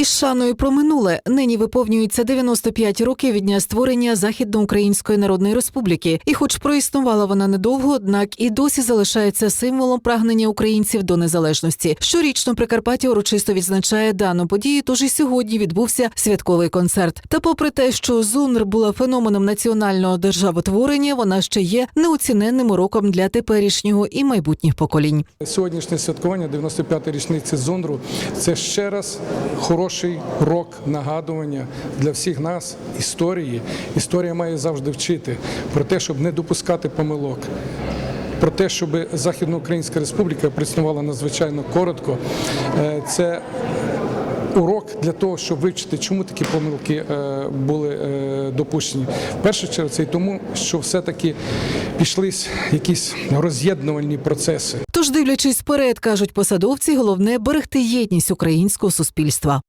Із шаною про минуле нині виповнюється 95 років від дня створення Західноукраїнської Народної Республіки. І, хоч проіснувала вона недовго, однак і досі залишається символом прагнення українців до незалежності. Щорічно Прикарпаття урочисто відзначає дану подію. Тож і сьогодні відбувся святковий концерт. Та, попри те, що ЗУНР була феноменом національного державотворення, вона ще є неоціненним уроком для теперішнього і майбутніх поколінь. Сьогоднішнє святкування 95-ї річниці ЗУНРу це ще раз хороший рок нагадування для всіх нас історії. Історія має завжди вчити про те, щоб не допускати помилок. Про те, щоб Західноукраїнська Республіка приснувала надзвичайно коротко, Е, це урок для того, щоб вивчити, чому такі помилки е, були е, допущені. В першу чергу це й тому, що все-таки пішлись якісь роз'єднувальні процеси. Тож, дивлячись вперед, кажуть посадовці, головне берегти єдність українського суспільства.